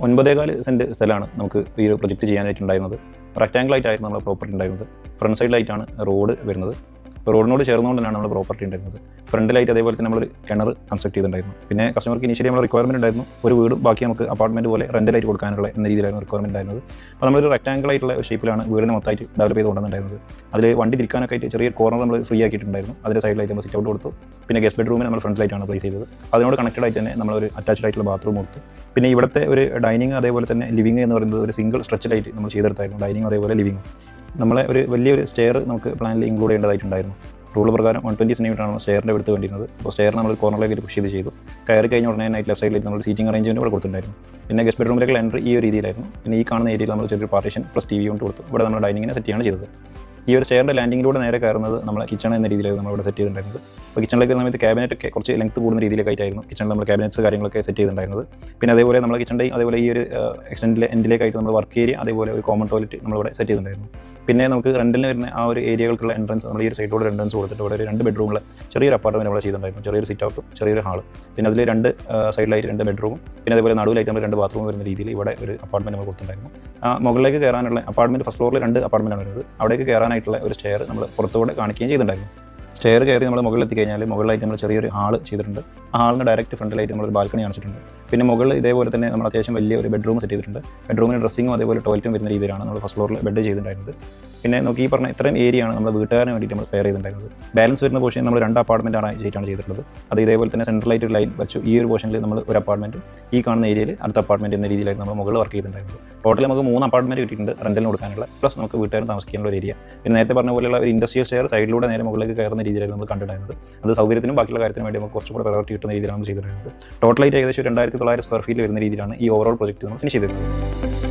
ഒൻപതേകാൽ saint സ്ഥലമാണ് നമുക്ക് ഈ ഒരു പ്രൊജക്റ്റ് ചെയ്യാനായിട്ടുണ്ടായിരുന്നത്. റെക്റ്റാങ്കിൾ ആയിട്ടായിരുന്നു നമ്മുടെ പ്രോപ്പർട്ടി ഉണ്ടായിരുന്നത്. ഫ്രണ്ട് സൈഡിലായിട്ടാണ് റോഡ് വരുന്നത്. റോഡിനോട് ചേർന്നുകൊണ്ട് തന്നെയാണ് നമ്മൾ പ്രോപ്പർട്ടി ഉണ്ടായിരുന്നത് ഫ്രണ്ടിലായിട്ട് അതേപോലെ തന്നെ നമ്മൾ കിണർ കൺസ്ട്രക്ട് ചെയ്തിട്ടുണ്ടായിരുന്നു. പിന്നെ കസ്റ്റമർക്ക് ഇനിഷ്യലി നമ്മൾ റിക്വയർമെന്റ് ഉണ്ടായിരുന്നു. ഒരു വീട് ബാക്കി നമുക്ക് അപ്പാർട്ട്മെന്റ് പോലെ റെന്റലായിട്ട് കൊടുക്കാനുള്ള എന്ന രീതിയിലായിരുന്നു റിക്വയർമെന്റ് ഉണ്ടായിരുന്നത്. അപ്പോൾ നമ്മളൊരു റെക്റ്റാങ്കിൾ ആയിട്ടുള്ള ഷേപ്പിലാണ് വീടിനെ മൊത്തമായിട്ട് ഡെവലപ്പ് ചെയ്ത് കൊണ്ടുവന്നിട്ടുണ്ടായിരുന്നത്. അതിൽ വണ്ടി തിരിക്കാനൊക്കെ ആയിട്ട് ചെറിയ കോർണർ നമ്മൾ ഫ്രീ ആക്കിയിട്ടുണ്ടായിരുന്നു. അതിന്റെ സൈഡിലായിട്ട് നമ്മൾ സിറ്റ് ഔട്ട് കൊടുത്തു. പിന്നെ ഗസ്റ്റ് ബെഡ്റൂമിൽ നമ്മൾ ഫ്രണ്ടിലായിട്ടാണ് പ്ലേസ് ചെയ്തത്. അതിനോട് കണക്റ്റഡ് ആയിട്ട് തന്നെ നമ്മൾ ഒരു അറ്റാച്ച്ഡ് ആയിട്ടുള്ള ബാത്റൂം കൊടുത്തു. പിന്നെ ഇവിടുത്തെ ഒരു ഡൈനിങ് അതേപോലെ തന്നെ ലിവിങ് എന്ന് പറയുന്നത് ഒരു സിംഗിൾ സ്ട്രെച്ചിലായിട്ട് നമ്മൾ ചെയ്തെടുത്തായിരുന്നു. ഡൈനിങ് അതേപോലെ ലിവിങ് നമ്മളെ ഒരു വലിയൊരു സ്റ്റെയർ നമുക്ക് പ്ലാനിൽ ഇൻക്ലൂഡ് ചെയ്യേണ്ടതായിട്ടുണ്ടായിരുന്നു. റൂൾ പ്രകാരം വൺ ട്വന്റി സെന്റിമീറ്ററാണ് സ്റ്റെയറിന്റെ എടുത്ത് വേണ്ടിയിരുന്നത്. അപ്പോൾ സ്റ്റെയർ നമ്മൾ കോർണറിലേക്ക് പുഷ് ചെയ്ത് ചെയ്തു. കയറി കഴിഞ്ഞ ഉടനെ നൈറ്റ് ലെഫ്റ്റ് സൈഡിലേക്ക് നമ്മൾ സീറ്റിംഗ് അറേഞ്ച്മെന്റ് ഇവിടെ കൊടുത്തിട്ടുണ്ടായിരുന്നു. പിന്നെ ഗസ്റ്റ് ബെഡ്റൂമിലേക്ക് എൻട്രി ഈ ഒരു രീതിയിലായിരുന്നു. പിന്നെ ഈ കാണുന്ന ഏരിയയിൽ നമ്മൾ ചെറിയൊരു പാർട്ടീഷൻ പ്ലസ് ടി വി കൊണ്ട് കൊടുത്തു. ഇവിടെ നമ്മൾ ഡൈനിങ്ങിനെ സെറ്റ് ചെയ്യാണ് ചെയ്തത്. ഈ ഒരു ചെയറിന്റെ ലാൻഡിങ്ങിലൂടെ നേരെ കയറുന്നത് നമ്മളെ കിച്ചൺ എന്ന രീതിയിലായിരുന്നു നമ്മൾ ഇവിടെ സെറ്റ് ചെയ്തിട്ടുണ്ടായിരുന്നത്. അപ്പോൾ കിച്ചണിലേക്ക് സമയത്ത് ക്യാബിനറ്റ് ഒക്കെ കുറച്ച് ലെങ്ത് കൂടുന്ന രീതിയിലേക്കായിട്ടായിരുന്നു കിച്ചണിൽ നമ്മൾ ക്യാബിനറ്റ്സ് കാര്യങ്ങളൊക്കെ സെറ്റ് ചെയ്തിട്ടുണ്ടായിരുന്നത്. പിന്നെ അതേപോലെ നമ്മൾ കിച്ചണിന്റെ അതേപോലെ ഈ ഒരു എക്സ്റ്റൻഡിലെ എൻഡിലേക്കായിട്ട് നമ്മൾ വർക്ക് ഏരിയ അതേപോലെ ഒരു കോമൺ ടോയ്ലറ്റ് നമ്മളിവിടെ സെറ്റ് ചെയ്തിട്ടുണ്ടായിരുന്നു. പിന്നെ നമുക്ക് റെന്റിന് വരുന്ന ആ ഒരു ഏരിയകൾക്കുള്ള എൻട്രൻസ് നമ്മൾ ഈ ഒരു സൈഡിലൂടെ എൻട്രൻസ് കൊടുത്തിട്ട് ഇവിടെ രണ്ട് ബെഡ്റൂമിൽ ചെറിയൊരു അപ്പാർട്ട്മെന്റ് നമ്മൾ ചെയ്തിട്ടുണ്ടായിരുന്നു. ചെറിയൊരു സിറ്റ് ഔട്ടും ചെറിയൊരു ഹാൾ പിന്നെ അതിൽ രണ്ട് സൈഡിലായിട്ട് രണ്ട് ബെഡ്റൂമും പിന്നെ അതുപോലെ നടുവിലായിട്ട് നമ്മൾ രണ്ട് ബാത്റൂം വരുന്ന രീതിയിൽ ഇവിടെ ഒരു അപ്പാർട്ട്മെന്റ് നമ്മൾ കൊടുത്തിട്ടുണ്ടായിരുന്നു. ആ മുകളിലേക്ക് കയറാനുള്ള അപ്പാർട്ട്മെന്റ് ഫസ്റ്റ് ഫ്ലോറിൽ രണ്ട് അപ്പാർട്ട്മെന്റാണ് വരുന്നത്. അവിടേക്ക് കയറാനായിട്ടുള്ള ഒരു സ്റ്റെയർ നമ്മൾ പുറത്തുകൂടെ കാണിക്കുകയും ചെയ്തിട്ടുണ്ടായിരുന്നു. സ്റ്റെയർ കയറി നമ്മൾ മുകളിൽ എത്തിക്കഴിഞ്ഞാൽ മുകളിലായിട്ട് നമ്മൾ ചെറിയൊരു ഹാൾ ചെയ്തിട്ടുണ്ട്. ആ ഹാളിന് ഡയറക്റ്റ് ഫ്രണ്ടിലായിട്ട് നമ്മൾ ഒരു ബാൽക്കണി കാണിച്ചിട്ടുണ്ട്. പിന്നെ മുകളിൽ ഇതേപോലെ തന്നെ നമ്മൾ അത്യാവശ്യം വലിയ ഒരു ബെഡ്റൂം സെറ്റ് ചെയ്തിട്ടുണ്ട്. ബെഡ്റൂമിന് ഡ്രസ്സിങ്ങും അതേപോലെ ടോയ്ലറ്റും വരുന്ന രീതിയിലാണ് നമ്മൾ ഫസ്റ്റ് ഫ്ലോറിൽ ബെഡ് ചെയ്തിട്ടുണ്ടായിരുന്നത്. പിന്നെ നമുക്ക് ഈ പറഞ്ഞ ഇത്രയും ഏരിയയാണ് നമ്മൾ വീട്ടുകാരന് വേണ്ടിയിട്ട് നമ്മൾ സ്പെയർ ചെയ്തിട്ടുണ്ടായിരുന്നത്. ബാലൻസ് വരുന്ന പോർഷൻ നമ്മൾ രണ്ട് അപ്പാർട്ട്മെന്റ് ആണ് ചെയ്തിട്ടാണ് ചെയ്തിട്ടുള്ളത്. അത് ഇതേപോലെ തന്നെ സെൻട്രലായിട്ട് ലൈൻ വെച്ചു. ഈ ഒരു പോർഷനിൽ നമ്മൾ ഒരു അപ്പാർട്ട്മെന്റ് ഈ കാണുന്ന ഏരിയയിൽ അടുത്ത അപ്പാർട്ട്മെന്റ് എന്ന രീതിയിലായിരുന്നു നമ്മൾ മുകളിൽ വർക്ക് ചെയ്തിട്ടുണ്ടായിരുന്നത്. ടോട്ടലി നമുക്ക് മൂന്ന് അപ്പാർട്ട്മെന്റ് കിട്ടിയിട്ടുണ്ട് റെന്റിന് കൊടുക്കാനുള്ള. പ്ലസ് നമുക്ക് വീട്ടുകാരും താമസിക്കാനുള്ള ഒരു ഏരിയ പിന്നെ നേരത്തെ പറഞ്ഞ പോലെയുള്ള ഒരു ഇൻഡസ്ട്രിയൽ ഷെയർ സൈഡിലൂടെ നേരെ മുകളിലേക്ക് കയറുന്ന രീതിയിലായിരുന്നു നമ്മൾ കണ്ടിട്ടുണ്ടായിരുന്നത്. അത് സൗകര്യത്തിനും ബാക്കിയുള്ള കാര്യത്തിനും വേണ്ടി നമുക്ക് കുറച്ചും കൂടെ പ്രയോറിറ്റി കിട്ടുന്ന രീതിയിലാണ് നമ്മൾ ചെയ്തിട്ടുണ്ടായിരുന്നത്. ടോട്ടലായിട്ട് ഏകദേശം രണ്ടായിരത്തി തൊള്ളായിരം സ്ക്വയർ ഫീറ്റ് വരുന്ന രീതിയിലാണ് ഈ ഓവറോൾ പ്രോജക്റ്റ് നമ്മൾ ഫിനിഷ് ചെയ്തിരുന്നത്